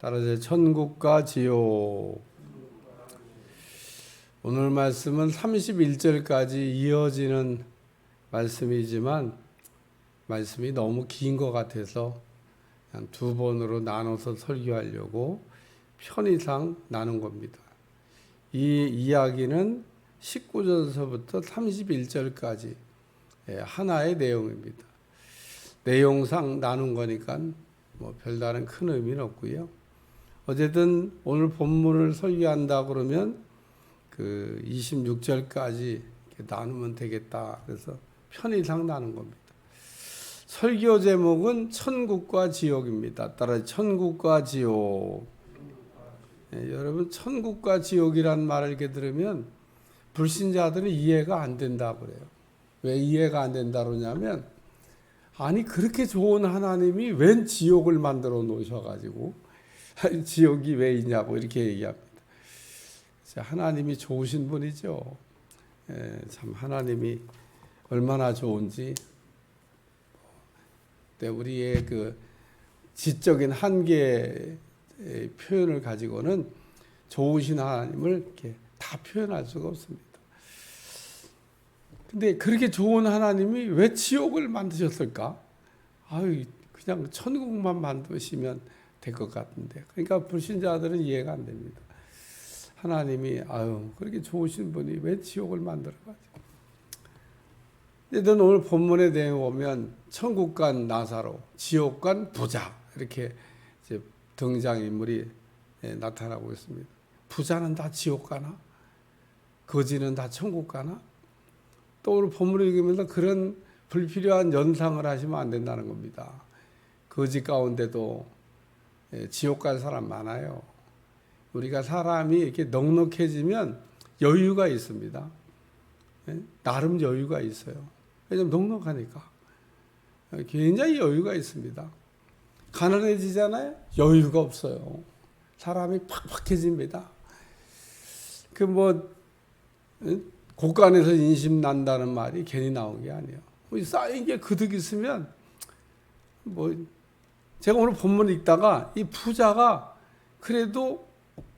따라서 천국과 지옥. 오늘 말씀은 31절까지 이어지는 말씀이지만 말씀이 너무 긴 것 같아서 한두 번으로 나눠서 설교하려고 편의상 나눈 겁니다. 이 이야기는 19절서부터 31절까지 예, 하나의 내용입니다. 내용상 나눈 거니까 뭐 별다른 큰 의미는 없고요. 어쨌든 오늘 본문을 설교한다 그러면 그 26절까지 나누면 되겠다. 그래서 편의상 나눈 겁니다. 설교 제목은 천국과 지옥입니다. 따라 천국과 지옥. 예, 여러분 천국과 지옥이란 말을 이렇게 들으면 불신자들은 이해가 안 된다 그래요. 왜 이해가 안 된다 그러냐면 아니 그렇게 좋은 하나님이 웬 지옥을 만들어 놓으셔 가지고 지옥이 왜 있냐고 이렇게 얘기합니다. 하나님이 좋으신 분이죠. 예, 참 하나님이 얼마나 좋은지 네, 우리의 그 지적인 한계의 표현을 가지고는 좋으신 하나님을 이렇게 다 표현할 수가 없습니다. 근데 그렇게 좋은 하나님이 왜 지옥을 만드셨을까? 아유, 그냥 천국만 만드시면 될 것 같은데. 그러니까 불신자들은 이해가 안 됩니다. 하나님이 아유, 그렇게 좋으신 분이 왜 지옥을 만들어 가지고. 근데 오늘 본문에 대해 보면 천국 간 나사로, 지옥 간 부자 이렇게 등장 인물이 예, 나타나고 있습니다. 부자는 다 지옥 가나? 거지는 다 천국 가나? 또 오늘 본문을 읽으면서 그런 불필요한 연상을 하시면 안 된다는 겁니다. 거지 가운데도 예, 지옥 갈 사람 많아요. 우리가 사람이 이렇게 넉넉해지면 여유가 있습니다. 예? 나름 여유가 있어요. 왜냐면 넉넉하니까. 굉장히 여유가 있습니다. 가난해지잖아요? 여유가 없어요. 사람이 팍팍해집니다. 그 뭐, 곳간에서 인심 난다는 말이 괜히 나온 게 아니에요. 뭐 쌓인 게 그득 있으면, 뭐, 제가 오늘 본문 읽다가 이 부자가 그래도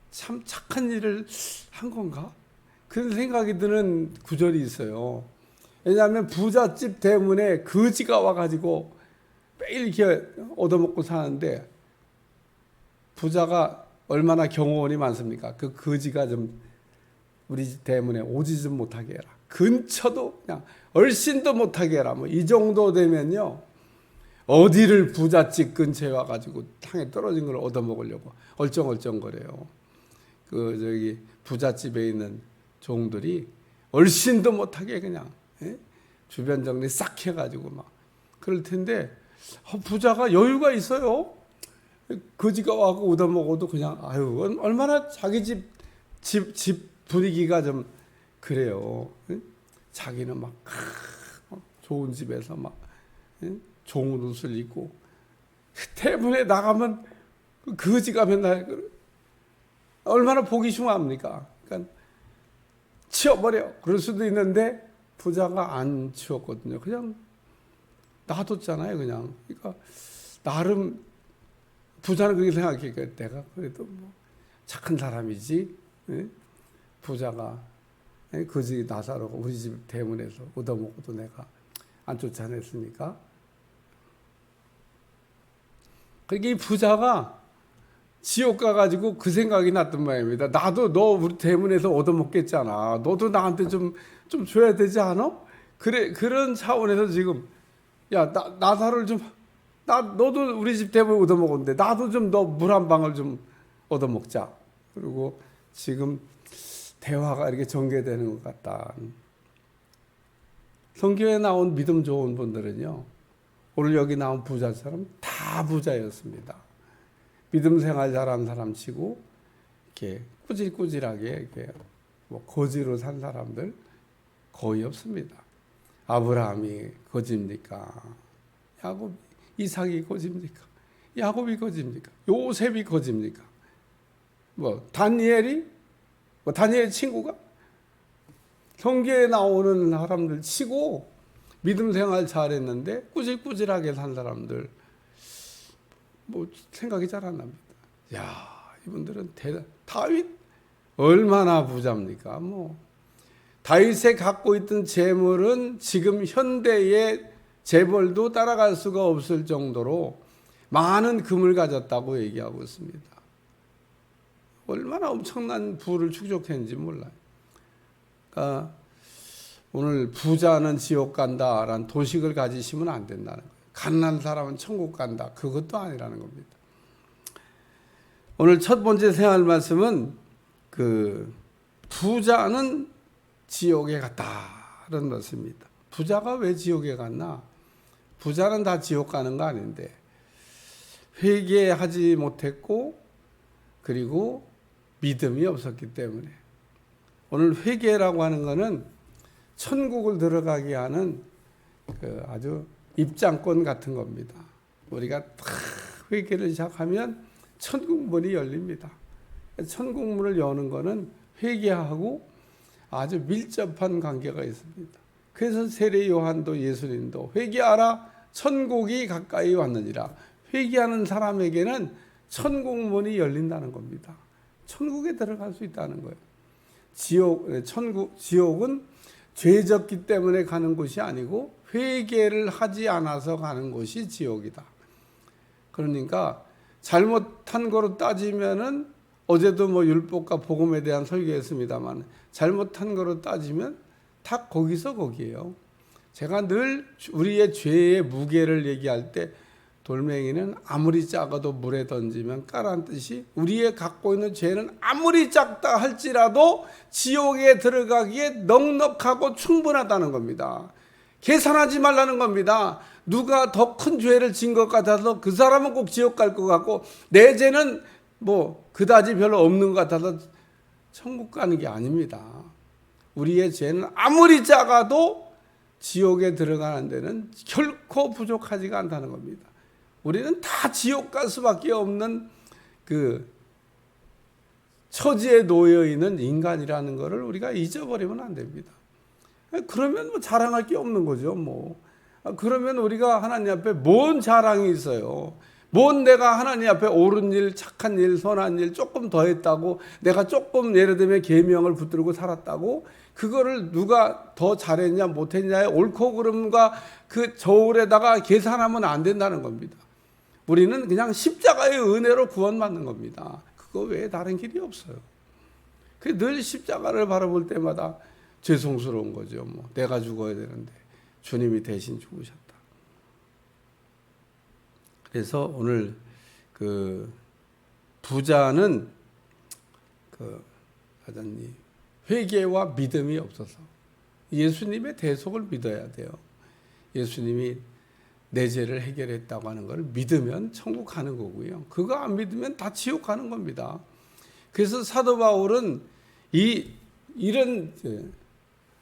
참 착한 일을 한 건가? 그런 생각이 드는 구절이 있어요. 왜냐하면 부잣집 때문에 거지가 와가지고 매일 이렇게 얻어먹고 사는데 부자가 얼마나 경호원이 많습니까? 그 거지가 좀 우리 집 때문에 오지 좀 못하게 해라. 근처도 그냥 얼씬도 못하게 해라. 뭐 이 정도 되면요. 어디를 부잣집 근처에 와가지고 땅에 떨어진 걸 얻어먹으려고 얼쩡얼쩡거려요. 그 저기 부잣집에 있는 종들이 얼씬도 못하게 그냥 예? 주변 정리 싹 해가지고 막 그럴 텐데 어, 부자가 여유가 있어요. 거지가 와고 얻어먹어도 그냥 아유 얼마나 자기 집 집 집 분위기가 좀 그래요. 예? 자기는 막 좋은 집에서 막 예? 좋은 옷을 입고 대문에 나가면 거지가 맨날 얼마나 보기 흉합니까? 그러니까 치워버려 그럴 수도 있는데 부자가 안 치웠거든요. 그냥 놔뒀잖아요. 그냥 그러니까 나름 부자는 그렇게 생각해. 내가 그래도 뭐 착한 사람이지. 예? 부자가 예? 거지 나사로가 우리 집 대문에서 얻어먹어도 내가 안 쫓아냈으니까. 그러니까 이 부자가 지옥 가가지고 그 생각이 났던 모양입니다. 나도 너 우리 대문에서 얻어먹겠잖아. 너도 나한테 좀, 좀 줘야 되지 않아? 그래, 그런 차원에서 지금, 야, 나, 나사를 좀, 나, 너도 우리 집 대문 얻어먹었는데, 나도 좀 너 물 한 방울 좀 얻어먹자. 그리고 지금 대화가 이렇게 전개되는 것 같다. 성경에 나온 믿음 좋은 분들은요, 오늘 여기 나온 부자처럼 다 부자였습니다. 믿음 생활 잘한 사람 치고 이렇게 꾸질꾸질하게 이렇게 뭐 거지로 산 사람들 거의 없습니다. 아브라함이 거지입니까? 야곱, 이삭이 거지입니까? 야곱이 거지입니까? 요셉이 거지입니까? 뭐 다니엘이 뭐 다니엘 친구가 성경에 나오는 사람들 치고 믿음 생활 잘했는데 꾸질꾸질하게 산 사람들 뭐 생각이 잘 안 납니다. 야, 이분들은 대단. 다윗 얼마나 부자입니까? 뭐 다윗에 갖고 있던 재물은 지금 현대의 재벌도 따라갈 수가 없을 정도로 많은 금을 가졌다고 얘기하고 있습니다. 얼마나 엄청난 부를 축적했는지 몰라요. 그러니까 오늘 부자는 지옥 간다라는 도식을 가지시면 안 된다는 거예요. 가난한 사람은 천국 간다. 그것도 아니라는 겁니다. 오늘 첫 번째 생활 말씀은 그 부자는 지옥에 갔다는 것입니다. 부자가 왜 지옥에 갔나? 부자는 다 지옥 가는 거 아닌데 회개하지 못했고 그리고 믿음이 없었기 때문에 오늘 회개라고 하는 것은 천국을 들어가게 하는 그 아주 입장권 같은 겁니다. 우리가 다 회개를 시작하면 천국 문이 열립니다. 천국 문을 여는 것은 회개하고 아주 밀접한 관계가 있습니다. 그래서 세례 요한도 예수님도 회개하라 천국이 가까이 왔느니라 회개하는 사람에게는 천국 문이 열린다는 겁니다. 천국에 들어갈 수 있다는 거예요. 지옥 천국 지옥은 죄졌기 때문에 가는 곳이 아니고 회개를 하지 않아서 가는 곳이 지옥이다. 그러니까 잘못한 거로 따지면은 어제도 뭐 율법과 복음에 대한 설교했습니다만 잘못한 거로 따지면 다 거기서 거기에요. 제가 늘 우리의 죄의 무게를 얘기할 때 돌멩이는 아무리 작아도 물에 던지면 까란 뜻이 우리의 갖고 있는 죄는 아무리 작다 할지라도 지옥에 들어가기에 넉넉하고 충분하다는 겁니다. 계산하지 말라는 겁니다. 누가 더 큰 죄를 진 것 같아서 그 사람은 꼭 지옥 갈 것 같고 내 죄는 뭐 그다지 별로 없는 것 같아서 천국 가는 게 아닙니다. 우리의 죄는 아무리 작아도 지옥에 들어가는 데는 결코 부족하지가 않다는 겁니다. 우리는 다 지옥 갈 수밖에 없는 그 처지에 놓여 있는 인간이라는 것을 우리가 잊어버리면 안 됩니다. 그러면 뭐 자랑할 게 없는 거죠, 뭐. 그러면 우리가 하나님 앞에 뭔 자랑이 있어요? 뭔 내가 하나님 앞에 옳은 일, 착한 일, 선한 일 조금 더 했다고 내가 조금 예를 들면 계명을 붙들고 살았다고 그거를 누가 더 잘했냐 못했냐의 옳고 그름과 그 저울에다가 계산하면 안 된다는 겁니다. 우리는 그냥 십자가의 은혜로 구원받는 겁니다. 그거 외에 다른 길이 없어요. 늘 십자가를 바라볼 때마다 죄송스러운 거죠. 뭐 내가 죽어야 되는데 주님이 대신 죽으셨다. 그래서 오늘 그 부자는 그 사장님 회개와 믿음이 없어서 예수님의 대속을 믿어야 돼요. 예수님이 내 죄를 해결했다고 하는 걸 믿으면 천국 가는 거고요. 그거 안 믿으면 다 지옥 가는 겁니다. 그래서 사도 바울은 이 이런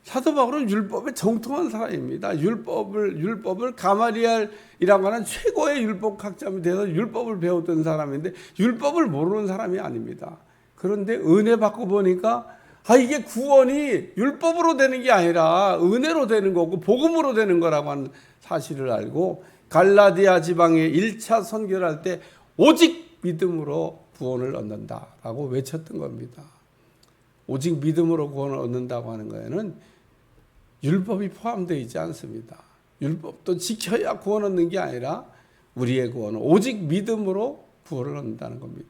사도 바울은 율법에 정통한 사람입니다. 율법을 율법을 가마리엘이라고 하는 최고의 율법학자이 돼서 율법을 배웠던 사람인데 율법을 모르는 사람이 아닙니다. 그런데 은혜 받고 보니까 아 이게 구원이 율법으로 되는 게 아니라 은혜로 되는 거고 복음으로 되는 거라고 하는 사실을 알고 갈라디아 지방에 1차 선교를 할 때 오직 믿음으로 구원을 얻는다라고 외쳤던 겁니다. 오직 믿음으로 구원을 얻는다고 하는 거에는 율법이 포함되어 있지 않습니다. 율법도 지켜야 구원 얻는 게 아니라 우리의 구원은 오직 믿음으로 구원을 얻는다는 겁니다.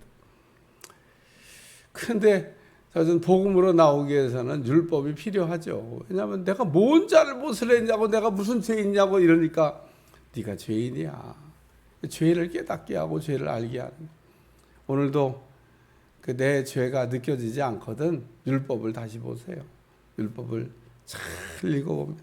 그런데 저는 복음으로 나오기 위해서는 율법이 필요하죠. 왜냐하면 내가 뭔 잘못을 했냐고 내가 무슨 죄 있냐고 이러니까 네가 죄인이야. 죄를 깨닫게 하고 죄를 알게 하는. 오늘도 그 내 죄가 느껴지지 않거든 율법을 다시 보세요. 율법을 잘 읽어보면.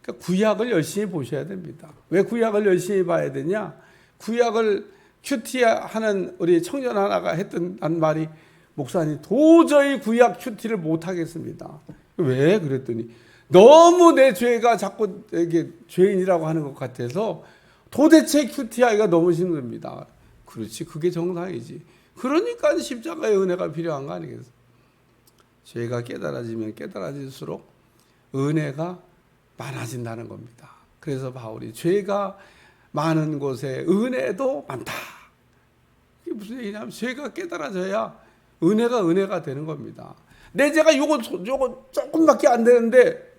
그러니까 구약을 열심히 보셔야 됩니다. 왜 구약을 열심히 봐야 되냐? 구약을 큐티하는 우리 청년 하나가 했던 말이 목사님 도저히 구약 큐티를 못 하겠습니다. 왜 그랬더니 너무 내 죄가 자꾸 이게 죄인이라고 하는 것 같아서 도대체 큐티하기가 너무 힘듭니다. 그렇지 그게 정상이지. 그러니까 십자가의 은혜가 필요한 거 아니겠어? 죄가 깨달아지면 깨달아질수록 은혜가 많아진다는 겁니다. 그래서 바울이 죄가 많은 곳에 은혜도 많다. 이게 무슨 얘기냐면 죄가 깨달아져야 은혜가 은혜가 되는 겁니다. 내 죄가 요거 요거 조금밖에 안 되는데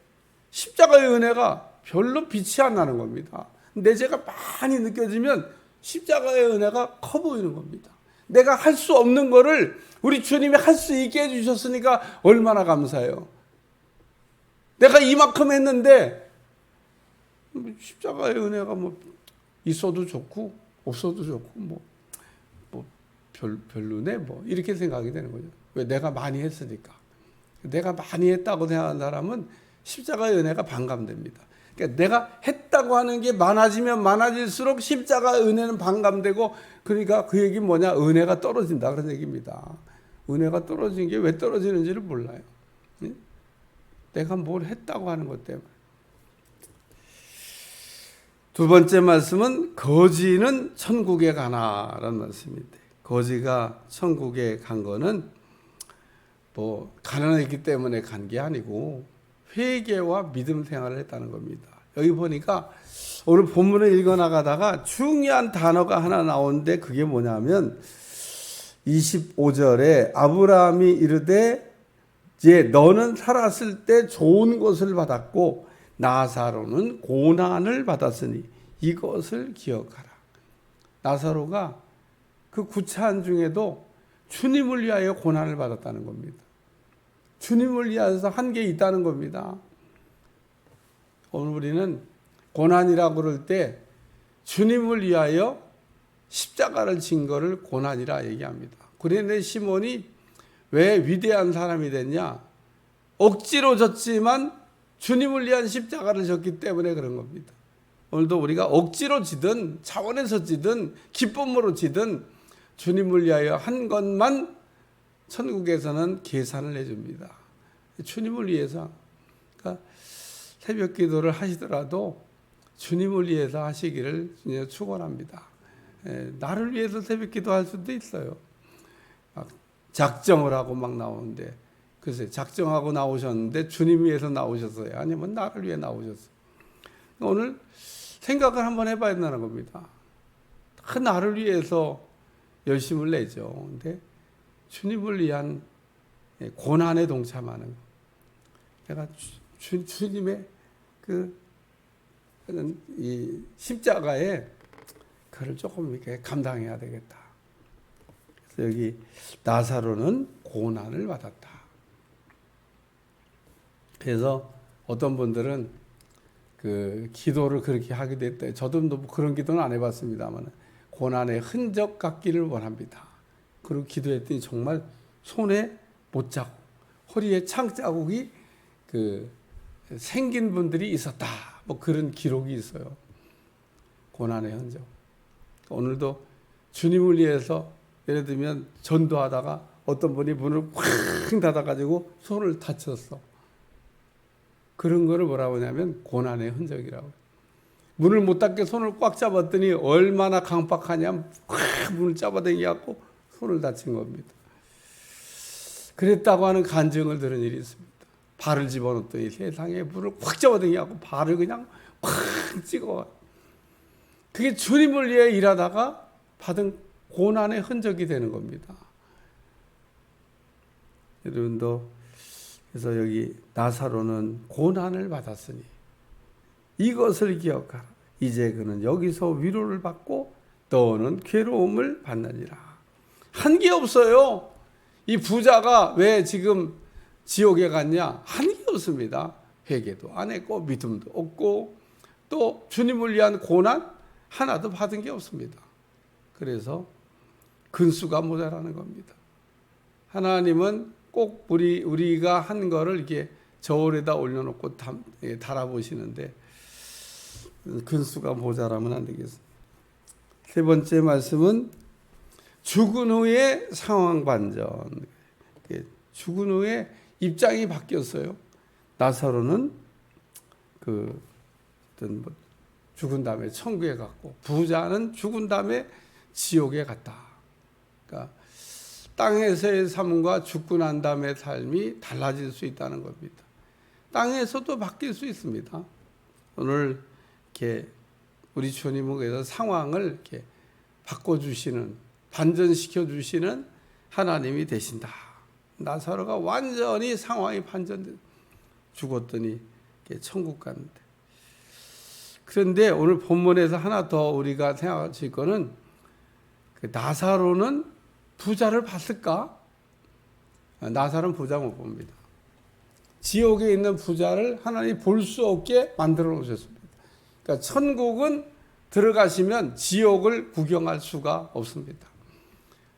십자가의 은혜가 별로 빛이 안 나는 겁니다. 내 죄가 많이 느껴지면 십자가의 은혜가 커 보이는 겁니다. 내가 할 수 없는 거를 우리 주님이 할 수 있게 해주셨으니까 얼마나 감사해요. 내가 이만큼 했는데 십자가의 은혜가 뭐 있어도 좋고 없어도 좋고 뭐, 뭐 별, 별로네 뭐 이렇게 생각이 되는 거죠. 왜 내가 많이 했으니까. 내가 많이 했다고 생각하는 사람은 십자가의 은혜가 반감됩니다. 그러니까 내가 했다고 하는 게 많아지면 많아질수록 십자가의 은혜는 반감되고 그러니까 그 얘기 뭐냐 은혜가 떨어진다 그런 얘기입니다. 은혜가 떨어진 게 왜 떨어지는지를 몰라요. 예? 내가 뭘 했다고 하는 것 때문에. 두 번째 말씀은 거지는 천국에 가나라는 말씀인데 거지가 천국에 간 거는 뭐 가난했기 때문에 간 게 아니고 회개와 믿음 생활을 했다는 겁니다. 여기 보니까 오늘 본문을 읽어 나가다가 중요한 단어가 하나 나오는데 그게 뭐냐면 25절에 아브라함이 이르되 이제 너는 살았을 때 좋은 것을 받았고 나사로는 고난을 받았으니 이것을 기억하라. 나사로가 그 구차한 중에도 주님을 위하여 고난을 받았다는 겁니다. 주님을 위하여서 한 게 있다는 겁니다. 오늘 우리는 고난이라고 그럴 때 주님을 위하여 십자가를 진 거를 고난이라 얘기합니다. 그런데 시몬이 왜 위대한 사람이 됐냐? 억지로 졌지만 주님을 위한 십자가를 졌기 때문에 그런 겁니다. 오늘도 우리가 억지로 지든 차원에서 지든 기쁨으로 지든 주님을 위하여 한 것만 천국에서는 계산을 해줍니다. 주님을 위해서 그러니까 새벽 기도를 하시더라도 주님을 위해서 하시기를 축원합니다. 나를 위해서 새벽 기도할 수도 있어요. 작정을 하고 막 나오는데 글쎄 작정하고 나오셨는데 주님 위해서 나오셨어요. 아니면 나를 위해 나오셨어요. 오늘 생각을 한번 해봐야 된다는 겁니다. 그 나를 위해서 열심을 내죠. 근데 주님을 위한 고난에 동참하는 거. 내가 주, 주 님의 그, 이 십자가에 그를 조금 이렇게 감당해야 되겠다. 그래서 여기 나사로는 고난을 받았다. 그래서 어떤 분들은 그 기도를 그렇게 하게 됐다. 저도 뭐 그런 기도는 안 해봤습니다만 고난의 흔적 같기를 원합니다. 그리고 기도했더니 정말 손에 못 자국, 허리에 창 자국이 그 생긴 분들이 있었다. 뭐 그런 기록이 있어요. 고난의 흔적. 오늘도 주님을 위해서 예를 들면 전도하다가 어떤 분이 문을 쾅 닫아가지고 손을 다쳤어. 그런 거를 뭐라고 하냐면 고난의 흔적이라고. 문을 못 닫게 손을 꽉 잡았더니 얼마나 강박하냐면 꽉 문을 잡아당겨갖고 손을 다친 겁니다. 그랬다고 하는 간증을 들은 일이 있습니다. 발을 집어넣더니 세상에 문을 꽉 잡아당겨갖고 발을 그냥 꽉 찍어. 그게 주님을 위해 일하다가 받은 고난의 흔적이 되는 겁니다. 여러분도 그래서 여기 나사로는 고난을 받았으니 이것을 기억하라. 이제 그는 여기서 위로를 받고 너는 괴로움을 받느니라. 한 게 없어요. 이 부자가 왜 지금 지옥에 갔냐? 한 게 없습니다. 회개도 안 했고 믿음도 없고 또 주님을 위한 고난 하나도 받은 게 없습니다. 그래서 근수가 모자라는 겁니다. 하나님은 꼭 우리 우리가 한 거를 이렇게 저울에다 올려놓고 예, 달아보시는데 근수가 모자라면 안 되겠습니다. 세 번째 말씀은 죽은 후의 상황 반전. 예, 죽은 후에 입장이 바뀌었어요. 나사로는 그 어떤 뭐 죽은 다음에 천국에 갔고 부자는 죽은 다음에 지옥에 갔다. 그러니까 땅에서의 삶과 죽고 난 다음의 삶이 달라질 수 있다는 겁니다. 땅에서도 바뀔 수 있습니다. 오늘 이렇게 우리 주님은 그래서 상황을 이렇게 바꿔주시는 반전시켜 주시는 하나님이 되신다. 나사로가 완전히 상황이 반전돼 죽었더니 천국 갔는데. 그런데 오늘 본문에서 하나 더 우리가 생각하실 거는 그 나사로는 부자를 봤을까? 나사로는 부자 못 봅니다. 지옥에 있는 부자를 하나님 볼 수 없게 만들어 놓으셨습니다. 그러니까 천국은 들어가시면 지옥을 구경할 수가 없습니다.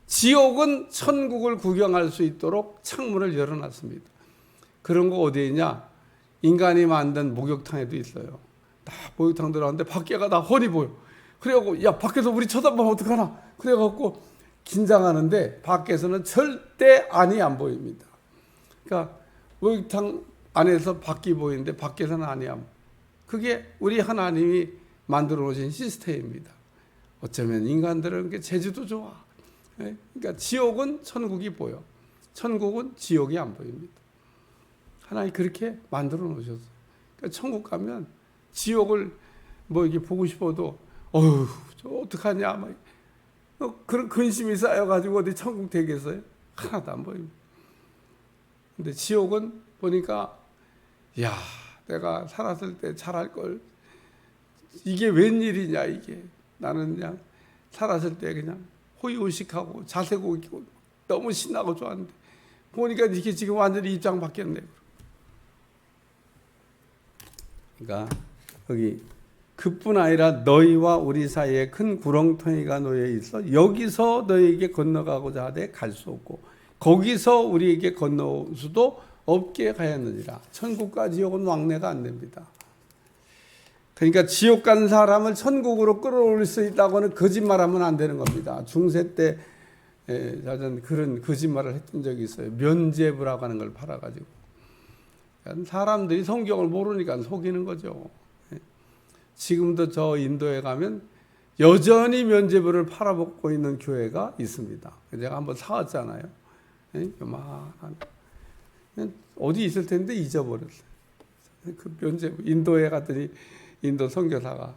지옥은 천국을 구경할 수 있도록 창문을 열어놨습니다. 그런 거 어디에 있냐? 인간이 만든 목욕탕에도 있어요. 다 목욕탕 들어갔는데 밖에가 다 훤히 보여. 그래갖고 야 밖에서 우리 쳐다보면 어떡하나? 그래갖고 긴장하는데 밖에서는 절대 안이 안 보입니다. 그러니까 목욕탕 안에서 밖이 보이는데 밖에서는 안이 안. 그게 우리 하나님이 만들어 놓으신 시스템입니다. 어쩌면 인간들은 그 재주도 좋아. 예? 그러니까 지옥은 천국이 보여. 천국은 지옥이 안 보입니다. 하나님 그렇게 만들어 놓으셨어. 그러니까 천국 가면 지옥을 뭐 이렇게 보고 싶어도 어휴 저 어떡하냐 막 어, 그런 근심이 쌓여가지고 어디 천국 되겠어요? 하나도 안 보입니다. 근데 지옥은 보니까 야 내가 살았을 때 잘할 걸 이게 웬일이냐 이게 나는 그냥 살았을 때 그냥 호의호식하고 자세고 있고 너무 신나고 좋았는데 보니까 이게 지금 완전히 입장 바뀌었네. 그러니까 여기 그뿐 아니라 너희와 우리 사이에 큰 구렁텅이가 놓여 있어 여기서 너희에게 건너가고자 하되 갈 수 없고 거기서 우리에게 건너올 수도 없게 가였느니라 천국과 지옥은 왕래가 안 됩니다. 그러니까 지옥 간 사람을 천국으로 끌어올릴 수 있다고는 거짓말하면 안 되는 겁니다. 중세 때 예, 그런 거짓말을 했던 적이 있어요. 면제부라고 하는 걸 팔아가지고 사람들이 성경을 모르니까 속이는 거죠. 예. 지금도 저 인도에 가면 여전히 면제부를 팔아먹고 있는 교회가 있습니다. 제가 한번 사왔잖아요. 예, 요만한 어디 있을 텐데 잊어버렸어요. 그 면제부 인도에 갔더니 인도 선교사가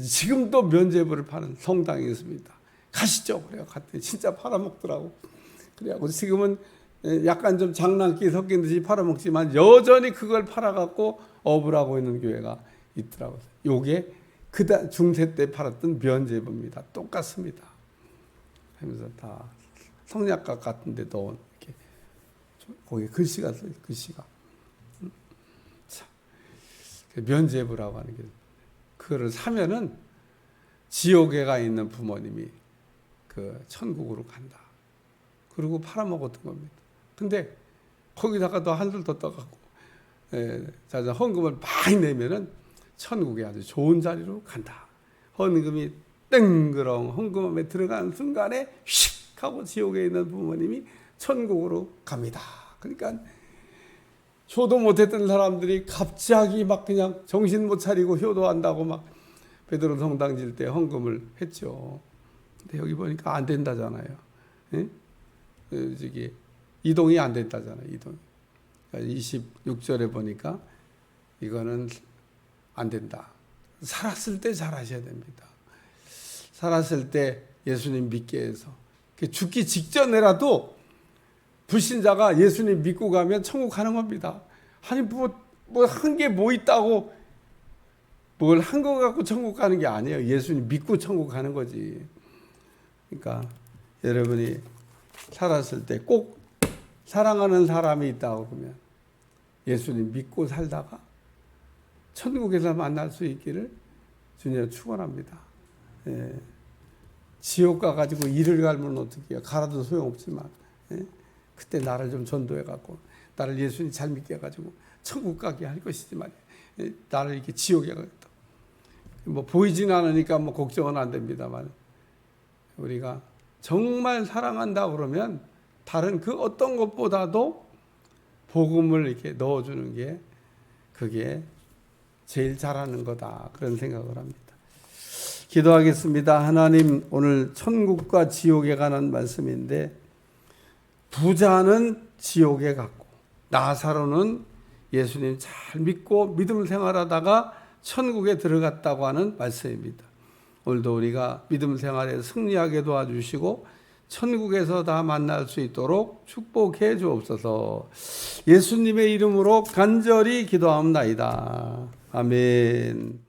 지금도 면제부를 파는 성당이 있습니다. 가시죠. 그래요. 갔더니 진짜 팔아먹더라고. 그래갖고 지금은 약간 좀 장난기 섞인 듯이 팔아먹지만 여전히 그걸 팔아갖고 업을 하고 있는 교회가 있더라고요. 요게 그다 중세 때 팔았던 면제부입니다. 똑같습니다. 하면서 다 성냥갑 같은데 넣은 거기 글씨가 써요. 글씨가. 그 면제부라고 하는 게 그거를 사면은 지옥에 가 있는 부모님이 그 천국으로 간다. 그리고 팔아먹었던 겁니다. 근데 거기다가 더 한술 더 떠갖고 예, 자 헌금을 많이 내면은 천국에 아주 좋은 자리로 간다. 헌금이 땡그렁 헌금함에 들어가는 순간에 휙 하고 지옥에 있는 부모님이 천국으로 갑니다. 그러니까 효도 못했던 사람들이 갑자기 막 그냥 정신 못 차리고 효도한다고 막 베드로 성당 질 때 헌금을 했죠. 근데 여기 보니까 안 된다잖아요. 예? 그 저기 이동이 안 된다잖아요. 이동. 26절에 그러니까 보니까 이거는 안 된다. 살았을 때 잘하셔야 됩니다. 살았을 때 예수님 믿게 해서 그 죽기 직전에라도 불신자가 예수님 믿고 가면 천국 가는 겁니다. 아니 뭐뭐 한 게 뭐 있다고 뭘 한 거 갖고 천국 가는 게 아니에요. 예수님 믿고 천국 가는 거지. 그러니까 여러분이 살았을 때 꼭 사랑하는 사람이 있다고 그러면 예수님 믿고 살다가 천국에서 만날 수 있기를 주님 축원합니다. 예. 지옥 가가지고 일을 갈면 어떻게 해요? 가라도 소용없지만 예. 그때 나를 좀 전도해 갖고 나를 예수님 잘 믿게 해가지고 천국 가게 할 것이지만 예. 나를 이렇게 지옥에 가겠다. 뭐 보이진 않으니까 뭐 걱정은 안 됩니다만 우리가 정말 사랑한다 그러면 다른 그 어떤 것보다도 복음을 이렇게 넣어주는 게 그게 제일 잘하는 거다 그런 생각을 합니다. 기도하겠습니다. 하나님 오늘 천국과 지옥에 관한 말씀인데 부자는 지옥에 갔고 나사로는 예수님 잘 믿고 믿음 생활하다가 천국에 들어갔다고 하는 말씀입니다. 오늘도 우리가 믿음 생활에 승리하게 도와주시고 천국에서 다 만날 수 있도록 축복해 주옵소서. 예수님의 이름으로 간절히 기도합니다. 아멘.